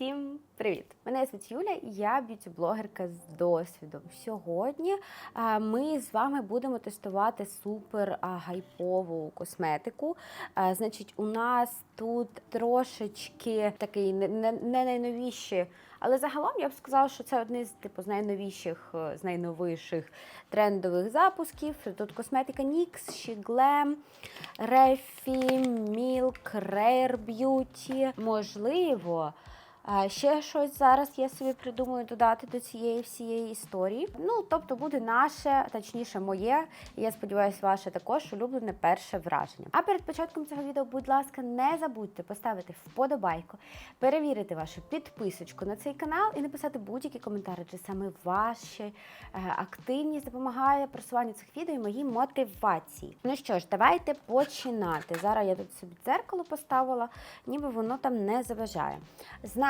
Всім привіт! Мене звуть Юля, і я б'юті-блогерка з досвідом. Сьогодні ми з вами будемо тестувати супер гайпову косметику. Значить, у нас тут трошечки такий не, найновіші, але загалом я б сказала, що це одне з типу з найновіших, е, з найновіших трендових запусків. Тут косметика NYX, She Glam, Refi, Milk, Rare Beauty. Можливо. Ще щось зараз я собі придумаю додати до цієї всієї історії. Ну, тобто буде наше, точніше, моє, і я сподіваюся, ваше також улюблене перше враження. А перед початком цього відео, будь ласка, не забудьте поставити вподобайку, перевірити вашу підписочку на цей канал і написати будь-які коментарі, чи саме ваша е, активність допомагає просуванню цих відео і моїй мотивації. Ну що ж, давайте починати. Зараз я тут собі дзеркало поставила, ніби воно там не заважає.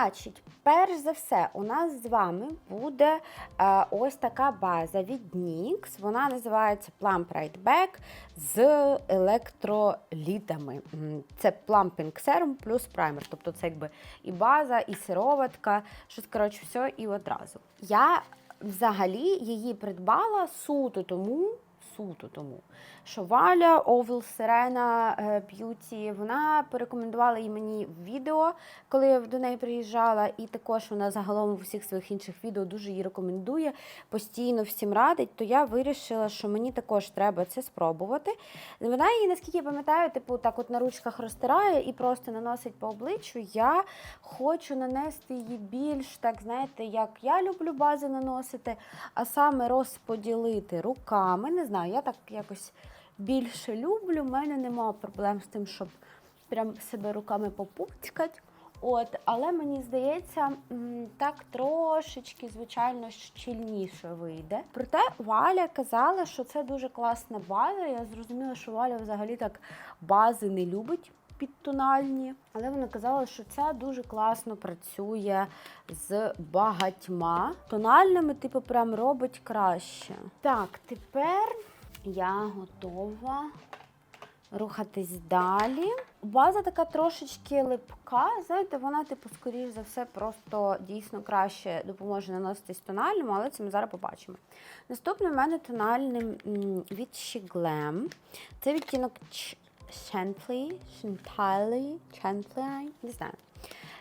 Значить, перш за все, у нас з вами буде е, ось така база від NYX. Вона називається Plump Right Back з електролітами. Це Plumping Serum плюс праймер. Тобто це якби і база, і сироватка, щось коротше, все і одразу. Я взагалі її придбала суто тому. Суто тому, що Валя Овел Сирена Б'юті, вона порекомендувала її мені в відео, коли я до неї приїжджала, і також вона загалом у всіх своїх інших відео дуже її рекомендує, постійно всім радить. То я вирішила, що мені також треба це спробувати. Вона її, наскільки я пам'ятаю, типу так от на ручках розтирає і просто наносить по обличчю. Я хочу нанести її більш, так знаєте, як я люблю бази наносити, а саме розподілити руками. Не знаю, я так якось більше люблю. У мене немає проблем з тим, щоб прям себе руками попуцькати. От, але мені здається, так трошечки, звичайно, щільніше вийде. Проте Валя казала, що це дуже класна база. Я зрозуміла, що Валя взагалі так бази не любить підтональні. Але вона казала, що це дуже класно працює з багатьма тональними, типу, прям робить краще. Так, тепер я готова рухатись далі. База така трошечки липка. Знаєте, вона, типу, скоріш за все, просто дійсно краще допоможе наноситись тональним, але це ми зараз побачимо. Наступний в мене тональний від Glam. Це відтінок Chantley, Chantley, Chantley, не знаю.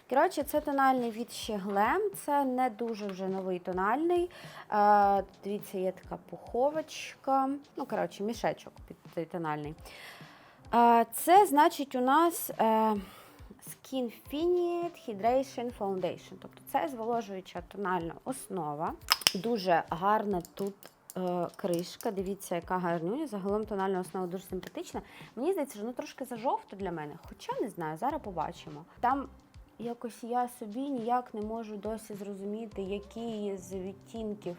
Коротше, це тональний від Glam. Це не дуже вже новий тональний. Е, дивіться, є така пуховочка. Ну, коротше, мішечок під цей тональний. Е, це значить у нас е, Skin Finite Hydration Foundation. Тобто це зволожуюча тональна основа. Дуже гарна тут е, кришка. Дивіться, яка гарнюня. Загалом тональна основа дуже симпатична. Мені здається, що воно трошки зажовто для мене. Хоча не знаю, зараз побачимо. Там якось я собі ніяк не можу досі зрозуміти, який з відтінків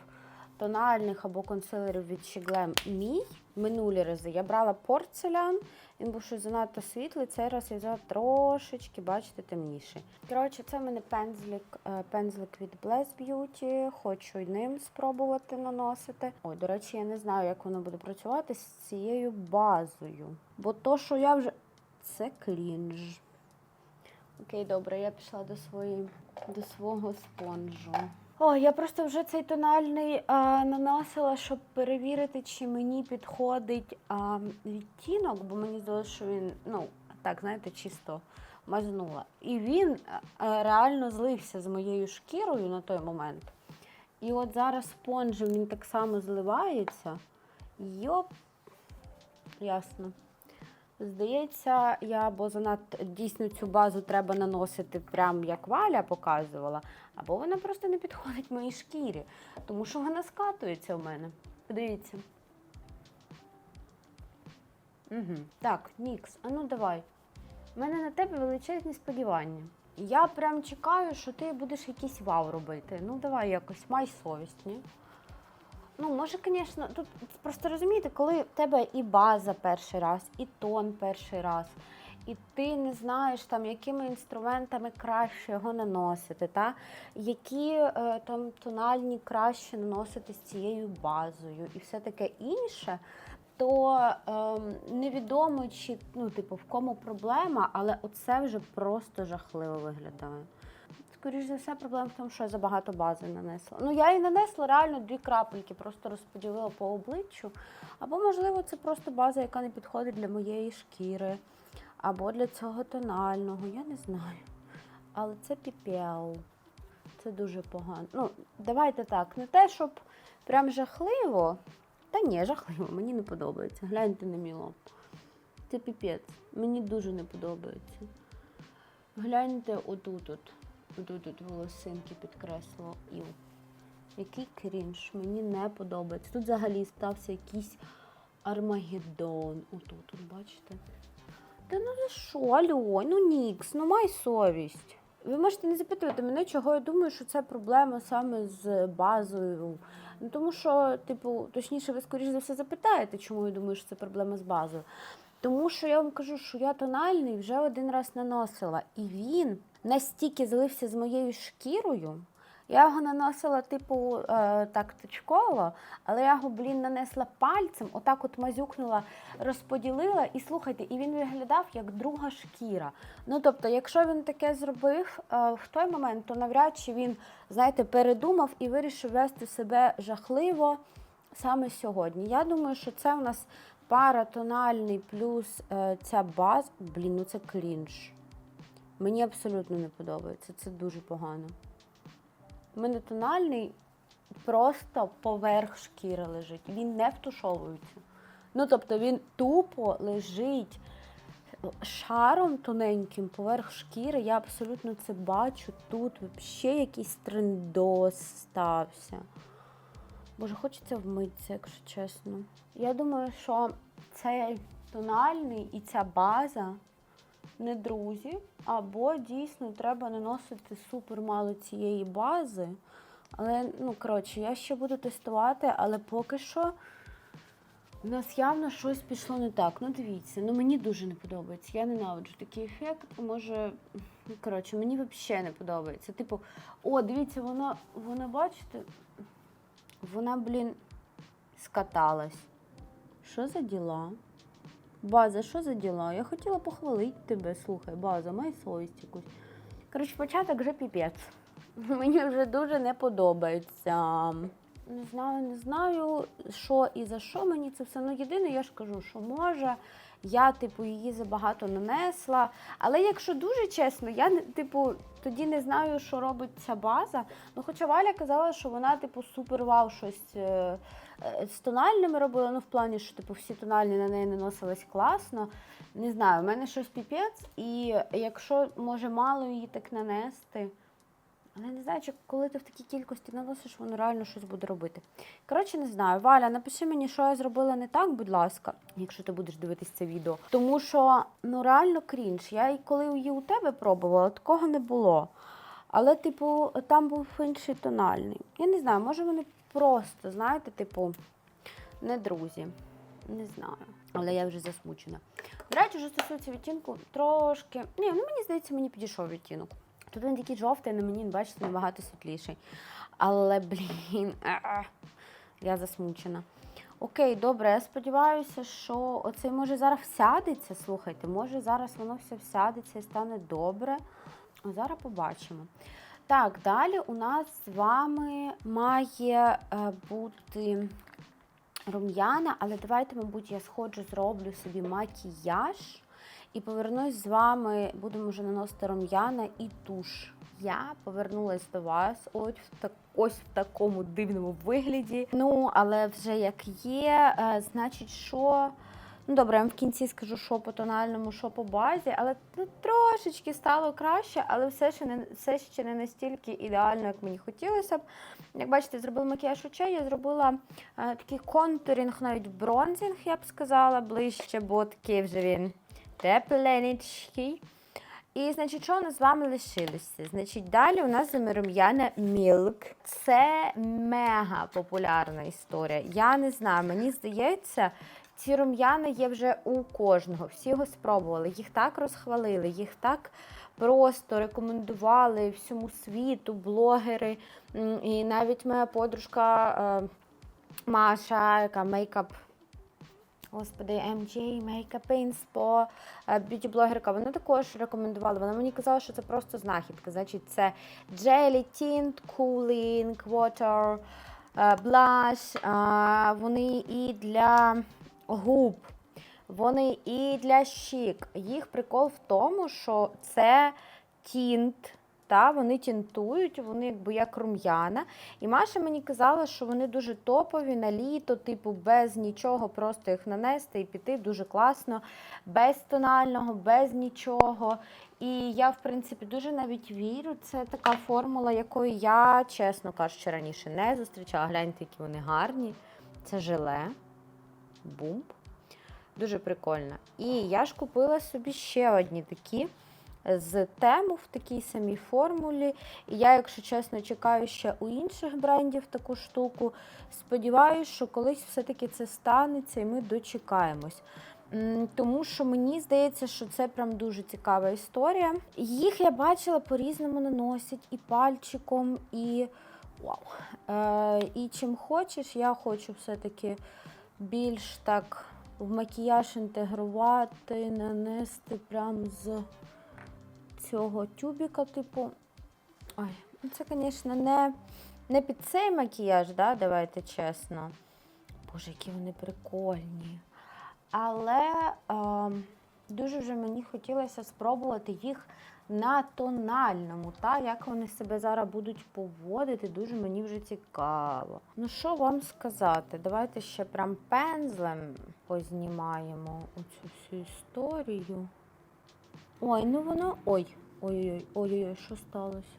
тональних або консилерів від She мій. Минулі рази я брала порцелян, він був щось занадто світлий. Цей раз я взяла трошечки, бачите, темніший. Коротше, це в мене пензлик, е, пензлик від Bless Beauty. Хочу й ним спробувати наносити. Ой, до речі, я не знаю, як воно буде працювати з цією базою. Бо то, що я вже. Це клінж. Окей, добре, я пішла до свої, до свого спонжу. О, я просто вже цей тональний а, наносила, щоб перевірити, чи мені підходить а, відтінок, бо мені здалося, що він, ну, так, знаєте, чисто мазнула. І він а, реально злився з моєю шкірою на той момент. І от зараз спонжем він так само зливається. Йоп, ясно. Здається, я або занадто дійсно цю базу треба наносити прям як Валя показувала, або вона просто не підходить моїй шкірі, тому що вона скатується в мене. Подивіться. Угу. Так, Нікс, а ну давай. У мене на тебе величезні сподівання. Я прям чекаю, що ти будеш якийсь вау робити. Ну давай якось, май совість, ні? Ну, може, звісно, тут просто розумієте, коли в тебе і база перший раз, і тон перший раз, і ти не знаєш, там, якими інструментами краще його наносити, та? які е, там тональні краще наносити з цією базою і все таке інше, то е, невідомо, чи ну, типу, в кому проблема, але оце вже просто жахливо виглядає. Скоріш за все, проблема в тому, що я забагато бази нанесла. Ну, я і нанесла реально дві крапельки, просто розподілила по обличчю. Або, можливо, це просто база, яка не підходить для моєї шкіри, або для цього тонального, я не знаю. Але це піпел. Це дуже погано. Ну, давайте так, не те, щоб прям жахливо. Та ні, жахливо, мені не подобається. Гляньте на мій лоб. Це піпець. Мені дуже не подобається. Гляньте отут, от волосинки підкреслило. Іу. Який крінж, мені не подобається. Тут взагалі стався якийсь Армагеддон. Отут, от, бачите? Та ну за що, Альонь, ну Нікс, ну май совість. Ви можете не запитувати мене, чого я думаю, що це проблема саме з базою. Ну тому що, типу, точніше, ви скоріш за все запитаєте, чому я думаю, що це проблема з базою. Тому що я вам кажу, що я тональний вже один раз наносила, і він настільки злився з моєю шкірою. Я його наносила, типу, е, так точково, але я його, блін, нанесла пальцем, отак от мазюкнула, розподілила, і слухайте, і він виглядав як друга шкіра. Ну тобто, якщо він таке зробив е, в той момент, то навряд чи він, знаєте, передумав і вирішив вести себе жахливо саме сьогодні. Я думаю, що це у нас паратональний плюс е, ця база. Блін, ну це клінж. Мені абсолютно не подобається. Це дуже погано. Мене тональний просто поверх шкіри лежить. Він не втушовується. Ну, тобто він тупо лежить шаром тоненьким поверх шкіри. Я абсолютно це бачу. Тут взагалі якийсь трендос стався. Боже, хочеться вмитися, якщо чесно. Я думаю, що цей тональний і ця база не друзі, або дійсно треба наносити супер мало цієї бази. Але, ну, коротше, я ще буду тестувати, але поки що у нас явно щось пішло не так. Ну, дивіться, ну мені дуже не подобається. Я ненавиджу такий ефект. Може, коротше, мені взагалі не подобається. Типу, о, дивіться, вона, вона, бачите, вона, блін, скаталась. Що за діла? База, що за діла? Я хотіла похвалити тебе, слухай, база, май совість якусь. Коротше, початок вже піпець. Мені вже дуже не подобається. Не знаю, не знаю, що і за що мені це все. Ну, єдине, я ж кажу, що може. Я, типу, її забагато нанесла. Але якщо дуже чесно, я типу, тоді не знаю, що робить ця база. Ну, хоча Валя казала, що вона, типу, супер вау щось е, з тональними робила. Ну, в плані, що типу, всі тональні на неї наносились класно. Не знаю, в мене щось піпець, і якщо може мало її так нанести. Але не знаю, чи коли ти в такій кількості наносиш, воно реально щось буде робити. Коротше, не знаю. Валя, напиши мені, що я зробила не так, будь ласка, якщо ти будеш дивитись це відео. Тому що ну реально крінж. Я коли її у тебе пробувала, такого не було. Але, типу, там був інший тональний. Я не знаю, може вони просто, знаєте, типу, не друзі. Не знаю. Але я вже засмучена. До речі, що стосується відтінку, трошки. Ні, ну мені здається, мені підійшов відтінок. Тут він такий жовтий, на мені, бачите, набагато світліший. Але, блін, я засмучена. Окей, добре, я сподіваюся, що оцей може зараз всядеться. Слухайте, може зараз воно все всядеться і стане добре. Зараз побачимо. Так, далі у нас з вами має е, бути рум'яна, але давайте, мабуть, я сходжу, зроблю собі макіяж і повернусь з вами, будемо вже наносити рум'яна і туш. Я повернулась до вас ось в так, ось в такому дивному вигляді. Ну, але вже як є, е, значить, що. Ну, добре, я вам в кінці скажу, що по тональному, що по базі, але ну, трошечки стало краще, але все ще не все ще не настільки ідеально, як мені хотілося б. Як бачите, зробила макіяж очей, я зробила е, такий контурінг, навіть бронзинг, я б сказала, ближче, бо такий вже він тепленький. І, значить, що у нас з вами лишилося? Значить, далі у нас рум'яна Milk. Це мега популярна історія. Я не знаю, мені здається, ці рум'яна є вже у кожного. Всі його спробували, їх так розхвалили, їх так просто рекомендували всьому світу, блогери. І навіть моя подружка е, Маша, яка мейкап Господи, MJ, Makeup Inspo, е, б'юті-блогерка, вона також рекомендувала. Вона мені казала, що це просто знахідка. Значить, це Jelly Tint, Cooling, Water, е, Blush. е, Вони і для губ, вони і для щік. Їх прикол в тому, що це тінт. Та, вони тінтують, вони якби як рум'яна. І Маша мені казала, що вони дуже топові на літо, типу, без нічого, просто їх нанести і піти дуже класно, без тонального, без нічого. І я, в принципі, дуже навіть вірю. Це така формула, якої я, чесно кажучи, раніше не зустрічала. Гляньте, які вони гарні. Це желе. Бумб. Дуже прикольно. І я ж купила собі ще одні такі з тему в такій самій формулі. І я, якщо чесно, чекаю ще у інших брендів таку штуку. Сподіваюсь, що колись все-таки це станеться і ми дочекаємось. Тому що мені здається, що це прям дуже цікава історія. Їх я бачила по-різному наносять і пальчиком, і вау. Е, і чим хочеш, я хочу все-таки більш так в макіяж інтегрувати, нанести прям з цього тюбіка, типу. Ой, ну це, звісно, не, не під цей макіяж, да, давайте чесно. Боже, які вони прикольні. Але ем, дуже вже мені хотілося спробувати їх на тональному, та як вони себе зараз будуть поводити, дуже мені вже цікаво. Ну, що вам сказати? Давайте ще прям пензлем познімаємо оцю всю історію. Ой, ну воно. Ой, ой-ой-ой, ой-ой-ой, що сталося?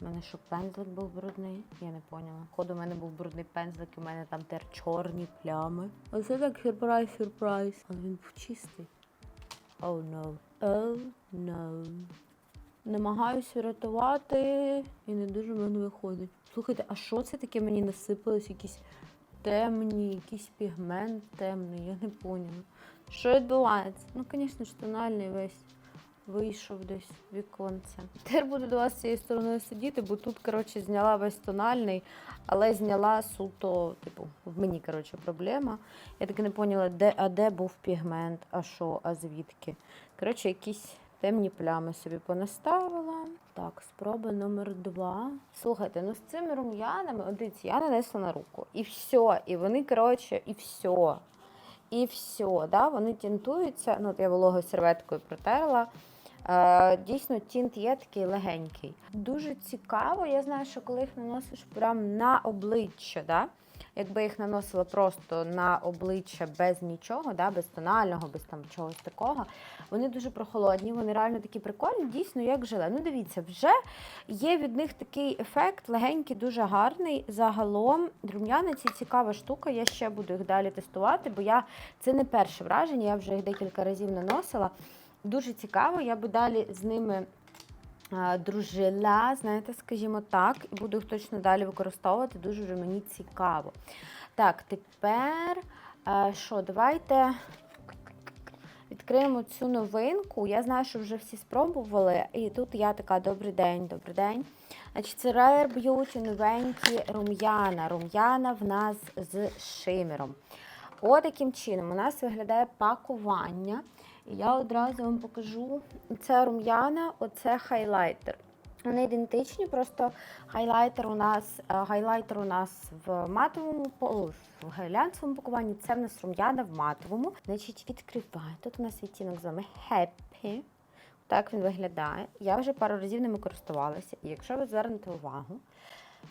У мене що пензлик був брудний? Я не поняла. Ходу, у мене був брудний пензлик, і у мене там тепер чорні плями. Оце так сюрприз, сюрприз. Але він був чистий. Oh no. Oh no. Намагаюся врятувати і не дуже в мене виходить. Слухайте, а що це таке мені насипалось? Якісь темні, якийсь пігмент темний, я не поняла. Що відбувається? Ну, звісно ж, тональний весь вийшов десь віконце. Тепер буду до вас з цією стороною сидіти, бо тут, коротше, зняла весь тональний, але зняла суто, типу, в мені, коротше, проблема. Я таки не поняла, де, а де був пігмент, а що, а звідки. Коротше, якісь темні плями собі понаставила. Так, спроба номер два. Слухайте, ну з цими рум'янами, дивіться, я нанесла на руку. І все. І вони, коротше, і все. І все, да, вони тінтуються. Ну, от я вологою серветкою протерла. Е, дійсно, тінт є такий легенький. Дуже цікаво. Я знаю, що коли їх наносиш прямо на обличчя, да, якби їх наносила просто на обличчя без нічого, да, без тонального, без там чогось такого, вони дуже прохолодні, вони реально такі прикольні, дійсно, як желе. Ну, дивіться, вже є від них такий ефект легенький, дуже гарний. Загалом рум'яна ці цікава штука. Я ще буду їх далі тестувати, бо я це не перше враження, я вже їх декілька разів наносила. Дуже цікаво, я би далі з ними дружила, знаєте, скажімо так, і буду їх точно далі використовувати. Дуже вже мені цікаво. Так, тепер що, давайте відкриємо цю новинку. Я знаю, що вже всі спробували. І тут я така, добрий день, добрий день. Значить, це Rare Beauty новенькі рум'яна. Рум'яна в нас з шимером. Отаким чином у нас виглядає пакування. І я одразу вам покажу. Це рум'яна, оце хайлайтер. Вони ідентичні, просто хайлайтер у нас, е, хайлайтер у нас в матовому в глянцевому пакуванні. Це в нас рум'яна в матовому. Значить, відкриваю. Тут у нас відтінок з вами Happy. Так він виглядає. Я вже пару разів ними користувалася. І якщо ви звернете увагу,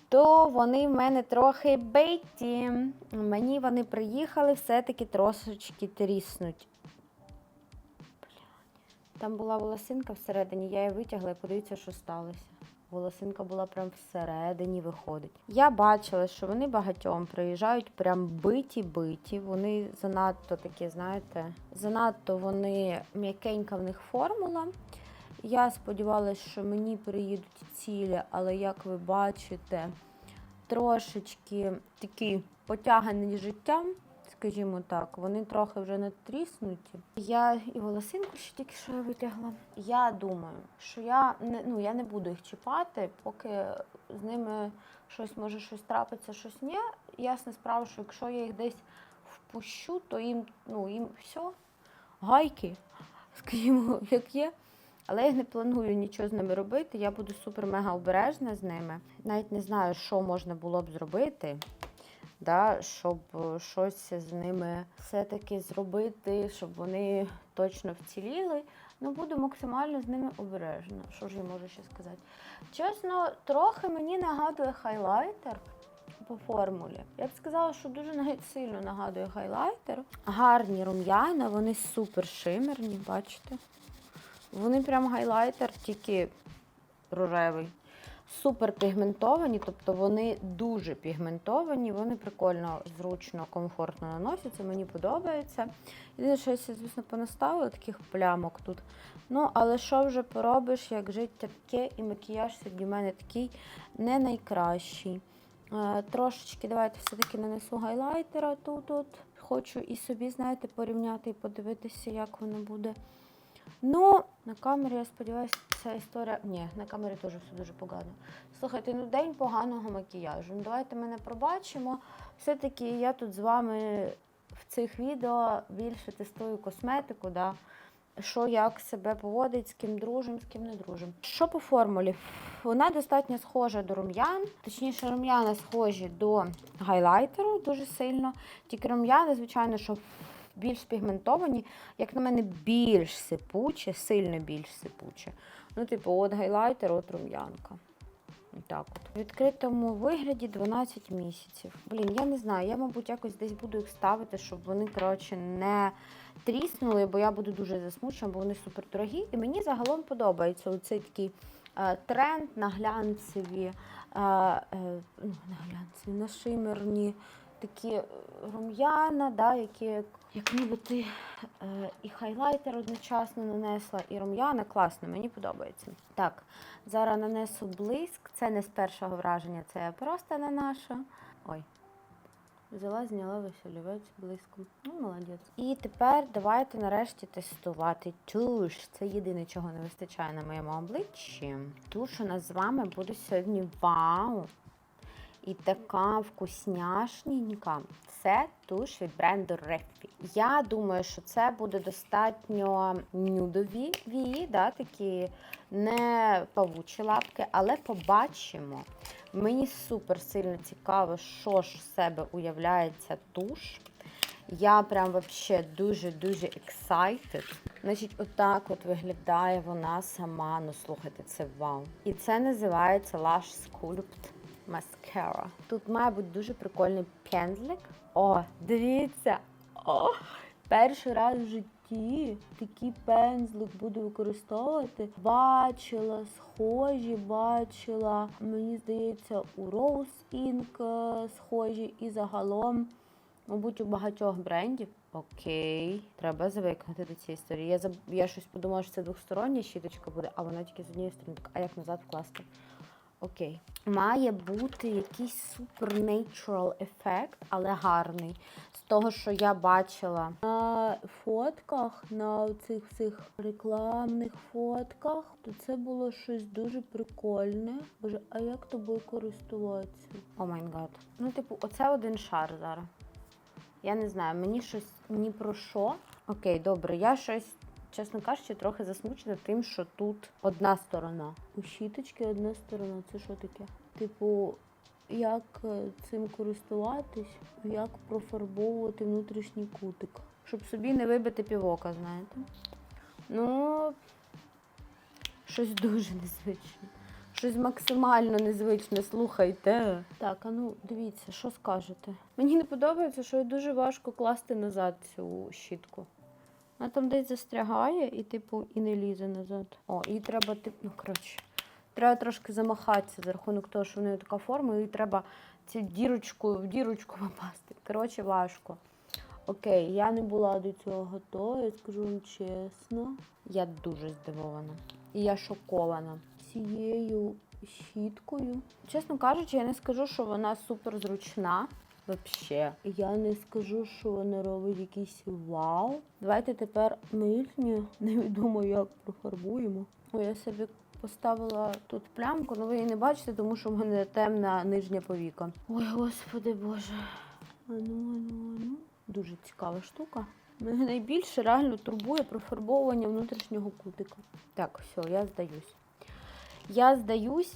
то вони в мене трохи биті. Мені вони приїхали все-таки трошечки тріснуть. Там була волосинка всередині, я її витягла і подивіться, що сталося. Волосинка була прям всередині виходить. Я бачила, що вони багатьом приїжджають прям биті-биті. Вони занадто такі, знаєте, занадто вони м'якенька в них формула. Я сподівалася, що мені приїдуть цілі, але як ви бачите, трошечки такі потягані життям, скажімо так, вони трохи вже натріснуті. Я і волосинку ще тільки що я витягла. Я думаю, що я не, ну, я не буду їх чіпати, поки з ними щось може щось трапиться, щось ні. ясна справа, що якщо я їх десь впущу, то їм, ну, їм все, гайки, скажімо, як є. Але я не планую нічого з ними робити. Я буду супер-мега обережна з ними. Навіть не знаю, що можна було б зробити, да, щоб е, щось з ними все-таки зробити, щоб вони точно вціліли. Ну, буду максимально з ними обережна. Що ж я можу ще сказати? Чесно, трохи мені нагадує хайлайтер по формулі. Я б сказала, що дуже навіть сильно нагадує хайлайтер. Гарні рум'яна, вони супер шимерні, бачите? Вони прям гайлайтер, тільки рожевий. Супер пігментовані, тобто вони дуже пігментовані, вони прикольно, зручно, комфортно наносяться, мені подобається. Єдине, що я, звісно, понаставила таких плямок тут. Ну, але що вже поробиш, як життя таке, і макіяж сьогодні в мене такий не найкращий. Е, трошечки давайте все-таки нанесу гайлайтера тут. Хочу і собі, знаєте, порівняти і подивитися, як воно буде. Ну, на камері, я сподіваюся, ця історія. Ні, на камері теж все дуже погано. Слухайте, ну день поганого макіяжу. Ну, давайте ми не пробачимо. Все-таки я тут з вами в цих відео більше тестую косметику, да? що як себе поводить, з ким дружим, з ким не дружим. Що по формулі? Вона достатньо схожа до рум'ян, точніше, рум'яна схожі до гайлайтеру дуже сильно. Тільки рум'яни, звичайно, що більш пігментовані, як на мене, більш сипуче, сильно більш сипуче. Ну, типу, от гайлайтер, от рум'янка. Так от. В відкритому вигляді 12 місяців. Блін, я не знаю, я, мабуть, якось десь буду їх ставити, щоб вони, коротше, не тріснули, бо я буду дуже засмучена, бо вони супер дорогі. І мені загалом подобається оцей такий е, тренд на глянцеві, е, е, ну, на глянцеві, на шимерні такі рум'яна, да, які як, ніби ти е, і хайлайтер одночасно нанесла, і рум'яна. Класно, мені подобається. Так, зараз нанесу блиск. Це не з першого враження, це просто не наша. Ой. Взяла, зняла веселівець блиском. Ну, молодець. І тепер давайте нарешті тестувати туш. Це єдине, чого не вистачає на моєму обличчі. Туш у нас з вами буде сьогодні вау! І така вкусняшненька. Це туш від бренду Рефі. Я думаю, що це буде достатньо нюдові вії, да, такі не павучі лапки, але побачимо. Мені супер сильно цікаво, що ж з себе уявляє ця туш. Я прям вообще дуже-дуже excited. Значить, отак от виглядає вона сама. Ну, слухайте, це вау. І це називається Lush Sculpt Mascara. Тут має бути дуже прикольний пензлик. О, дивіться! О, перший раз в житті такий пензлик буду використовувати. Бачила схожі, бачила, мені здається, у Rose Ink схожі і загалом. Мабуть, у багатьох брендів. Окей, треба звикнути до цієї історії. Я я щось подумала, що це двостороння щіточка буде, а вона тільки з однієї сторони. А як назад вкласти? Окей. Має бути якийсь супер ефект, але гарний. З того, що я бачила на фотках, на цих всіх рекламних фотках, то це було щось дуже прикольне. Боже, а як тобою користуватися? О май гад. Ну, типу, оце один шар зараз. Я не знаю, мені щось ні про що. Окей, добре, я щось, чесно кажучи, трохи засмучена тим, що тут одна сторона. У щіточки одна сторона. Це що таке? Типу, як е, цим користуватись, як профарбовувати внутрішній кутик. Щоб собі не вибити півока, знаєте. Ну, щось дуже незвичне. Щось максимально незвичне, слухайте. Так, а ну дивіться, що скажете. Мені не подобається, що дуже важко класти назад цю щітку. Вона там десь застрягає і, типу, і не лізе назад. О, і треба, типу, ну коротше, треба трошки замахатися за рахунок того, що в неї така форма, і треба цю дірочку в дірочку попасти. Коротше, важко. Окей, я не була до цього готова, скажу вам чесно. Я дуже здивована. І я шокована цією щіткою. Чесно кажучи, я не скажу, що вона супер зручна. Вообще. Я не скажу, що вона робить якийсь вау. Давайте тепер нижнє, невідомо як профарбуємо. О, я собі поставила тут плямку, але ви її не бачите, тому що в мене темна нижня повіка. Ой, господи боже. Ану, ану, ану. Дуже цікава штука. Мене найбільше реально турбує профарбовування внутрішнього кутика. Так, все, я здаюсь. Я здаюсь.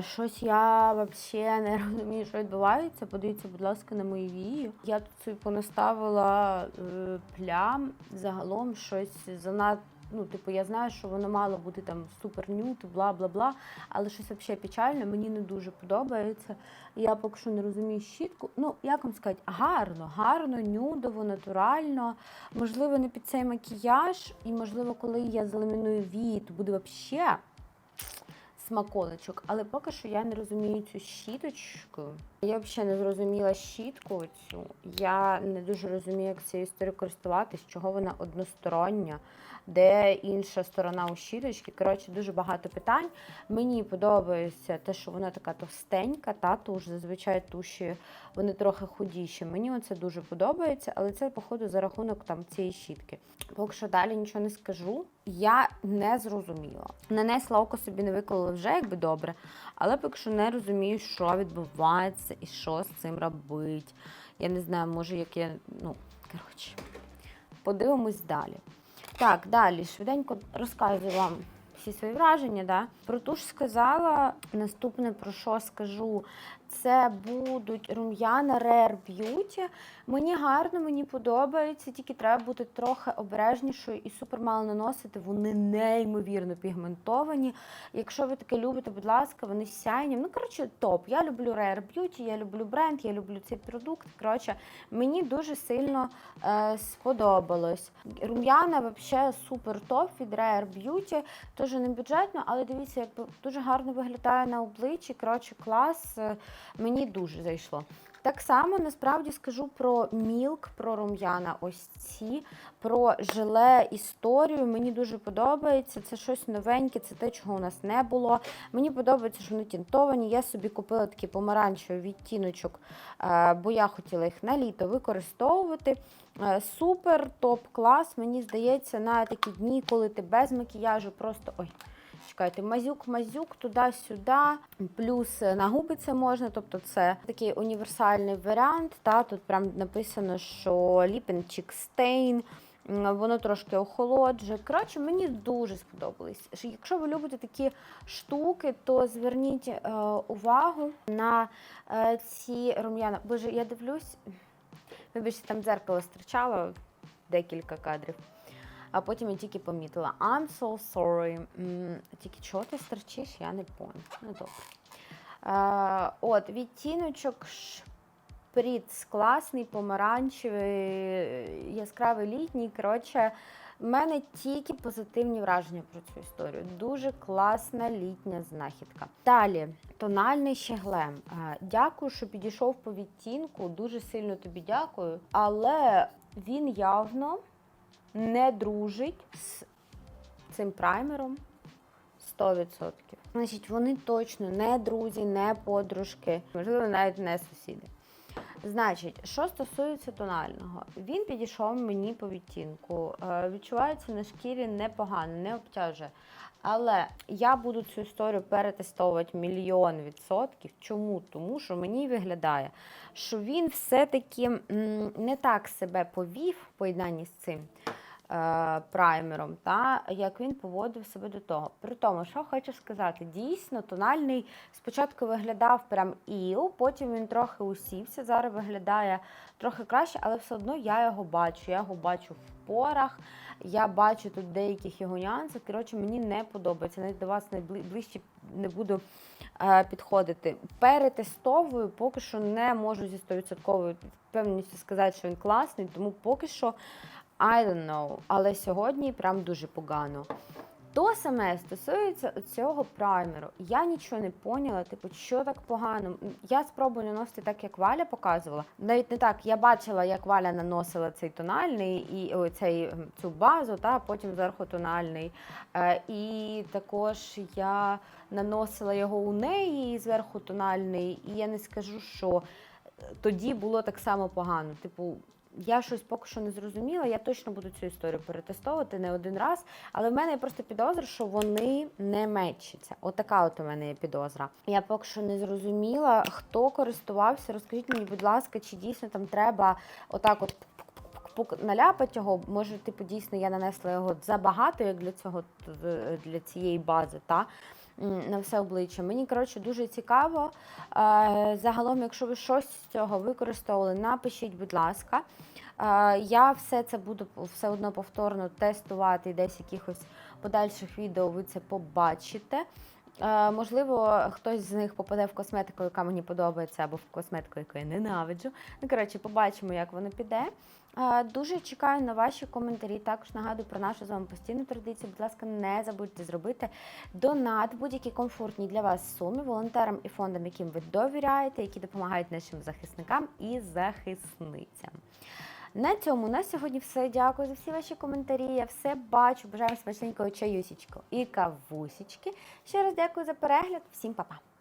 Щось я взагалі не розумію, що відбувається. Подивіться, будь ласка, на мої вії. Я тут собі понаставила е, плям загалом щось занадто. Ну, типу, я знаю, що воно мало бути там супер нют, бла бла бла, але щось взагалі печальне, мені не дуже подобається. Я поки що не розумію щітку. Ну, як вам сказати, гарно, гарно, нюдово, натурально. Можливо, не під цей макіяж, і можливо, коли я заламіную вії, то буде взагалі смаколичок, але поки що я не розумію цю щіточку. Я взагалі не зрозуміла щітку цю. Я не дуже розумію, як цією історією користуватись, чого вона одностороння, де інша сторона у щіточки. Коротше, дуже багато питань. Мені подобається те, що вона така товстенька, та туш, зазвичай туші вони трохи худіші. Мені оце дуже подобається, але це, походу, за рахунок там цієї щітки. Поки що далі нічого не скажу. Я не зрозуміла. Нанесла око собі не виклала вже, якби добре, але поки що не розумію, що відбувається і що з цим робити. Я не знаю, може, як я. Ну, коротше, подивимось далі. Так, далі швиденько розказую вам всі свої враження. Да? Про туш сказала. Наступне про що скажу. Це будуть рум'яна Rare Beauty. Мені гарно, мені подобається, тільки треба бути трохи обережнішою і супер мало наносити. Вони неймовірно пігментовані. Якщо ви таке любите, будь ласка, вони сяйні. Ну, коротше, топ. Я люблю Rare Beauty, я люблю бренд, я люблю цей продукт. Коротше, мені дуже сильно е, сподобалось. Рум'яна взагалі супер топ від Rare Beauty. Теж не бюджетно, але дивіться, якби дуже гарно виглядає на обличчі. Коротше, клас. Мені дуже зайшло. Так само насправді скажу про мілк, про рум'яна. Ось ці, про желе історію. Мені дуже подобається. Це щось новеньке, це те, чого у нас не було. Мені подобається, що вони тінтовані. Я собі купила такий помаранчевий відтіночок, е, бо я хотіла їх на літо використовувати. Е, Супер, топ-клас. Мені здається, на такі дні, коли ти без макіяжу, просто ой. Чекайте, мазюк-мазюк туди-сюди, плюс на губи це можна, тобто це такий універсальний варіант. Та Тут прям написано, що Lip and Cheek Stain, Воно трошки охолоджує. Коротше, мені дуже сподобались. Якщо ви любите такі штуки, то зверніть е, увагу на е, ці рум'яна. Боже, я дивлюсь, вибачте, там дзеркало стирчало декілька кадрів. А потім я тільки помітила I'm so sorry. Тільки чого ти стерчиш, я не поняла. Ну добре. Е, от, відтіночок шприц класний, помаранчевий, яскравий літній. Коротше, в мене тільки позитивні враження про цю історію. Дуже класна літня знахідка. Далі, тональний щеглем. Е, Дякую, що підійшов по відтінку. Дуже сильно тобі дякую. Але він явно не дружить з цим праймером 100%. Значить, вони точно не друзі, не подружки, можливо, навіть не сусіди. Значить, що стосується тонального, він підійшов мені по відтінку. Е, відчувається на шкірі непогано, не обтяжує. Але я буду цю історію перетестовувати мільйон відсотків. Чому? Тому що мені виглядає, що він все-таки не так себе повів в поєднанні з цим праймером, та як він поводив себе до того. При тому, що хочу сказати, дійсно тональний спочатку виглядав прям іл, потім він трохи усівся. Зараз виглядає трохи краще, але все одно я його бачу. Я його бачу в порах. Я бачу тут деяких його нюансів. Коротше, мені не подобається. Навіть до вас найближче не буду е, підходити. Перетестовую, поки що не можу зі 100% впевненістю сказати, що він класний, тому поки що I don't know. Але сьогодні прям дуже погано. То саме стосується цього праймеру. Я нічого не поняла, типу, що так погано. Я спробую наносити так, як Валя показувала. Навіть не так, я бачила, як Валя наносила цей тональний і о, цю базу, та потім зверху тональний. Е, і також я наносила його у неї зверху тональний. І я не скажу, що тоді було так само погано. Типу, я щось поки що не зрозуміла. Я точно буду цю історію перетестовувати не один раз. Але в мене є просто підозра, що вони не мечаться. Отака от у мене є підозра. Я поки що не зрозуміла, хто користувався. Розкажіть мені, будь ласка, чи дійсно там треба отак от наляпати його. Може, типу, дійсно я нанесла його забагато, як для цього т- для цієї бази, та на все обличчя. Мені коротше дуже цікаво. Е, Загалом, якщо ви щось з цього використовували, напишіть, будь ласка. Е, Я все це буду все одно повторно тестувати і десь якихось подальших відео ви це побачите. Е, Можливо, хтось з них попаде в косметику, яка мені подобається, або в косметику, яку я ненавиджу. Ну, коротше, побачимо, як воно піде. Дуже чекаю на ваші коментарі. Також нагадую про нашу з вами постійну традицію. Будь ласка, не забудьте зробити донат будь-які комфортні для вас суми волонтерам і фондам, яким ви довіряєте, які допомагають нашим захисникам і захисницям. На цьому на сьогодні все. Дякую за всі ваші коментарі. Я все бачу. Бажаю смачненького чаюсічку і кавусічки. Ще раз дякую за перегляд. Всім па-па!